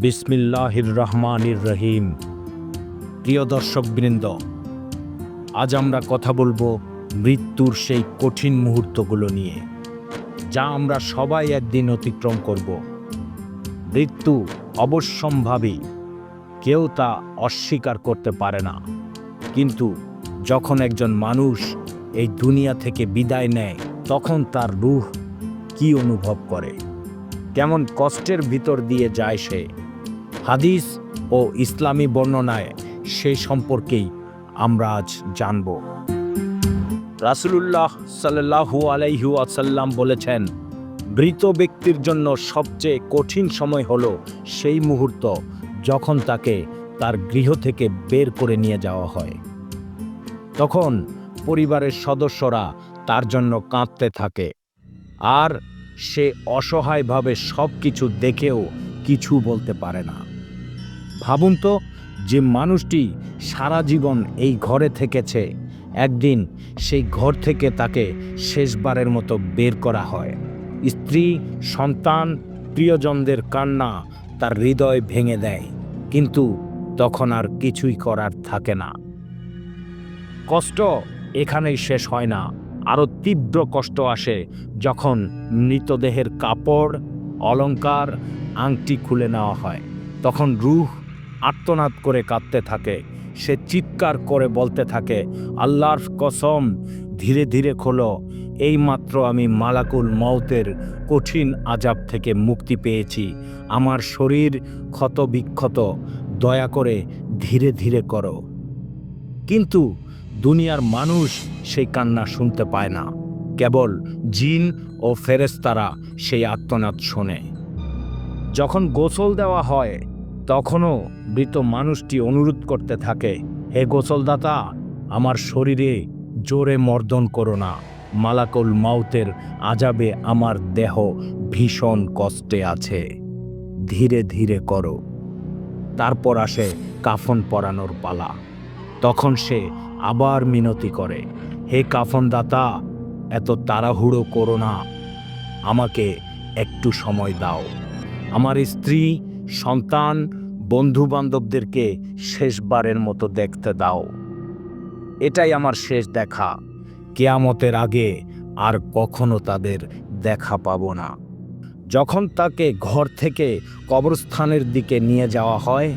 বিসমিল্লাহির রহমানির রহিম প্রিয় দর্শকবৃন্দ, আজ আমরা কথা বলব মৃত্যুর সেই কঠিন মুহূর্তগুলো নিয়ে, যা আমরা সবাই একদিন অতিক্রম করব। মৃত্যু অবশ্যম্ভাবী, কেউ তা অস্বীকার করতে পারে না। কিন্তু যখন একজন মানুষ এই দুনিয়া থেকে বিদায় নেয়, তখন তার রুহ কি অনুভব করে? কেমন কষ্টের ভিতর দিয়ে যায় সে? হাদিস ও ইসলামী বর্ণনায় সে সম্পর্কেই আমরা আজ জানব। রাসুলুল্লাহ সাল্লাহু আলাইহু আসাল্লাম বলেছেন, মৃত ব্যক্তির জন্য সবচেয়ে কঠিন সময় হল সেই মুহূর্ত যখন তাকে তার গৃহ থেকে বের করে নিয়ে যাওয়া হয়। তখন পরিবারের সদস্যরা তার জন্য কাঁদতে থাকে আর সে অসহায়ভাবে সব কিছু দেখেও কিছু বলতে পারে না। ভাবুন তো যে মানুষটি সারা জীবন এই ঘরে থেকেছে। একদিন সেই ঘর থেকে তাকে শেষবারের মতো বের করা হয়। স্ত্রী, সন্তান, প্রিয়জনদের কান্না তার হৃদয় ভেঙে দেয়। কিন্তু তখন আর কিছুই করার থাকে না। কষ্ট এখানেই শেষ হয় না। আরও তীব্র কষ্ট আসে যখন মৃতদেহের কাপড়, অলংকার, আংটি খুলে নেওয়া হয়। তখন রুহ আর্তনাদ করে কাঁদতে থাকে। সে চিৎকার করে বলতে থাকে, আল্লাহর কসম, ধীরে ধীরে খোলো। এইমাত্র আমি মালাকুল মৌতের কঠিন আজাব থেকে মুক্তি পেয়েছি। আমার শরীর ক্ষত বিক্ষত দয়া করে ধীরে ধীরে করো। কিন্তু দুনিয়ার মানুষ সেই কান্না শুনতে পায় না। কেবল জিন ও ফেরেস্তারা সেই আত্মনাদ শোনে। যখন গোসল দেওয়া হয়, তখনও মৃত মানুষটি অনুরোধ করতে থাকে, হে গোসলদাতা, আমার শরীরে জোরে মর্দন করো না। মালাকুল মাউতের আজাবে আমার দেহ ভীষণ কষ্টে আছে। ধীরে ধীরে করো। তারপর আসে কাফন পরানোর পালা। তখন সে আবার মিনতি করে, হে কাফনদাতা, এত তাড়াহুড়ো করো না। আমাকে একটু সময় দাও। আমার স্ত্রী, সন্তান বন্ধু বান্ধবদেরকে শেষবারের মতো দেখতে দাও। এটাই আমার শেষ দেখা। কেয়ামতের আগে আর কখনো তাদের দেখা পাবো না। যখন তাকে ঘর থেকে কবরস্থানের দিকে নিয়ে যাওয়া হয়,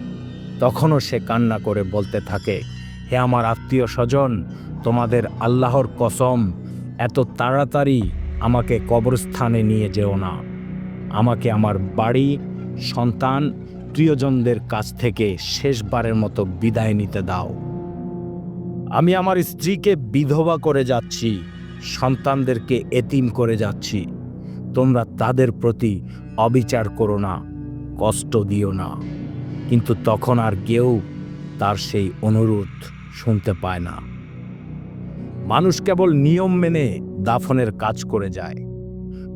তখনও সে কান্না করে বলতে থাকে, হে আমার আত্মীয় স্বজন, তোমাদের আল্লাহর কসম, এত তাড়াতাড়ি আমাকে কবরস্থানে নিয়ে যেও না। আমাকে আমার বাড়ি, সন্তান প্রিয়জনদের কাছ থেকে শেষবারের মতো বিদায় নিতে দাও। আমি আমার স্ত্রীকে বিধবা করে যাচ্ছি, সন্তানদেরকে এতিম করে যাচ্ছি। তোমরা তাদের প্রতি অবিচার করো না, কষ্ট দিও না। কিন্তু তখন আর কেউ তার সেই অনুরোধ শুনতে পায় না। মানুষ কেবল নিয়ম মেনে দাফনের কাজ করে যায়।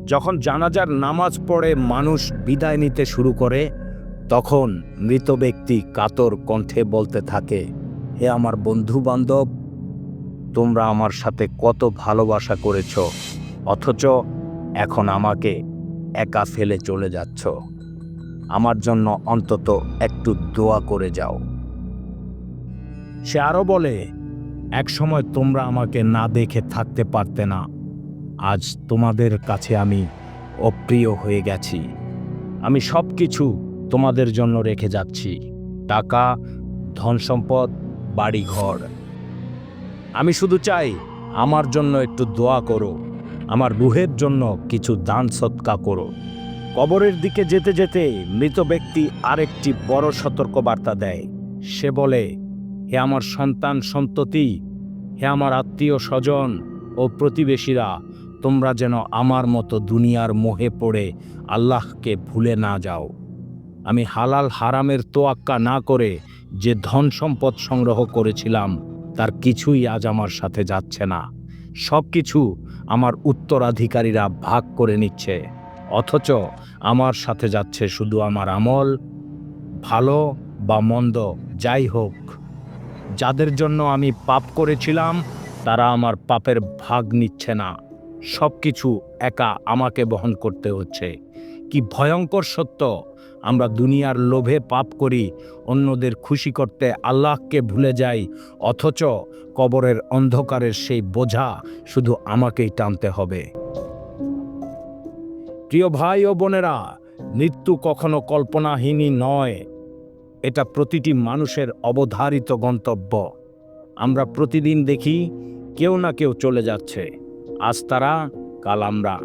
যখন জানাজার নামাজ পড়ে মানুষ বিদায় নিতে শুরু করে তখন মৃত ব্যক্তি কাতর কণ্ঠে বলতে থাকে, হে আমার বন্ধু বান্ধব তোমরা আমার সাথে কত ভালোবাসা করেছ, অথচ এখন আমাকে একা ফেলে চলে যাচ্ছ। আমার জন্য অন্তত একটু দোয়া করে যাও। সে আরও বলে একসময় তোমরা আমাকে না দেখে থাকতে পারতে না। আজ তোমাদের কাছে আমি অপ্রিয় হয়ে গেছি। আমি সব কিছু তোমাদের জন্য রেখে যাচ্ছি। টাকা ধন সম্পদ বাড়িঘর। আমি শুধু চাই আমার জন্য একটু দোয়া করো, আমার রুহের জন্য কিছু দান সৎকা করো। কবরের দিকে যেতে যেতে মৃত ব্যক্তি আরেকটি বড় সতর্কবার্তা দেয়। সে বলে, হে আমার সন্তান সন্ততি, হে আমার আত্মীয় স্বজন ও প্রতিবেশীরা, তোমরা যেন আমার মতো দুনিয়ার মোহে পড়ে আল্লাহকে ভুলে না যাও। আমি হালাল হারামের তোয়াক্কা না করে যে ধন সম্পদ সংগ্রহ করেছিলাম, তার কিছুই আজ আমার সাথে যাচ্ছে না। সব কিছু আমার উত্তরাধিকারীরা ভাগ করে নিচ্ছে, অথচ আমার সাথে যাচ্ছে শুধু আমার আমল, ভালো বা মন্দ, যাই হোক। যাদের জন্য আমি পাপ করেছিলাম, তারা আমার পাপের ভাগ নিচ্ছে না। সব কিছু একা আমাকে বহন করতে হচ্ছে। কি ভয়ঙ্কর সত্য! আমরা দুনিয়ার লোভে পাপ করি, অন্যদের খুশি করতে আল্লাহকে ভুলে যাই, অথচ কবরের অন্ধকারের সেই বোঝা শুধু আমাকেই টানতে হবে। প্রিয় ভাই ও বোনেরা, মৃত্যু কখনো কল্পনাহীনই নয়। এটা প্রতিটি মানুষের অবধারিত গন্তব্য। আমরা প্রতিদিন দেখি কেউ না কেউ চলে যাচ্ছে। আজ তারা, কাল আমরা।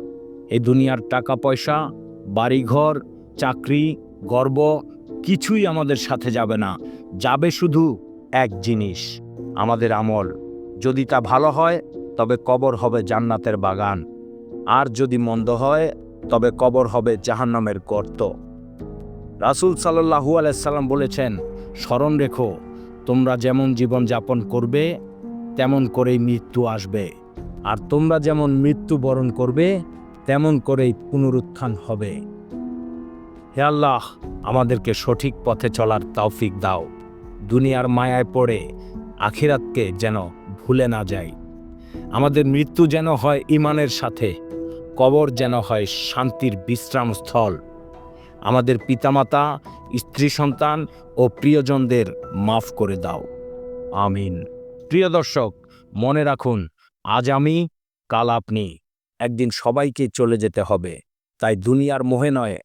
এই দুনিয়ার টাকা পয়সা বাড়িঘর, চাকরি গর্ব কিছুই আমাদের সাথে যাবে না। যাবে শুধু এক জিনিস, আমাদের আমল। যদি তা ভালো হয়, তবে কবর হবে জান্নাতের বাগান। আর যদি মন্দ হয়, তবে কবর হবে জাহান্নামের গর্ত। রাসূল সাল্লাহু আলাইসাল্লাম বলেছেন, স্মরণ রেখো, তোমরা যেমন জীবন যাপন করবে, তেমন করেই মৃত্যু আসবে। আর তোমরা যেমন মৃত্যু বরণ করবে, তেমন করেই পুনরুত্থান হবে। হে আল্লাহ, আমাদেরকে সঠিক পথে চলার তৌফিক দাও। দুনিয়ার মায়ায় পড়ে আখিরাতকে যেন ভুলে না যাই। আমাদের মৃত্যু যেন হয় ইমানের সাথে, কবর যেন হয় শান্তির বিশ্রামস্থল। আমাদের পিতামাতা, স্ত্রী সন্তান ও প্রিয়জনদের মাফ করে দাও। আমিন। প্রিয় দর্শক, মনে রাখুন, আজ আমি, কাল আপনি। একদিন সবাইকে চলে যেতে হবে। তাই দুনিয়ার মোহে নয়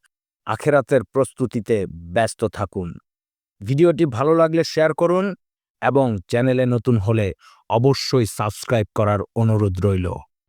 আখেরাতের প্রস্তুতিতে ব্যস্ত থাকুন। ভিডিওটি ভালো লাগলে শেয়ার করুন এবং চ্যানেলে নতুন হলে অবশ্যই সাবস্ক্রাইব করার অনুরোধ রইল।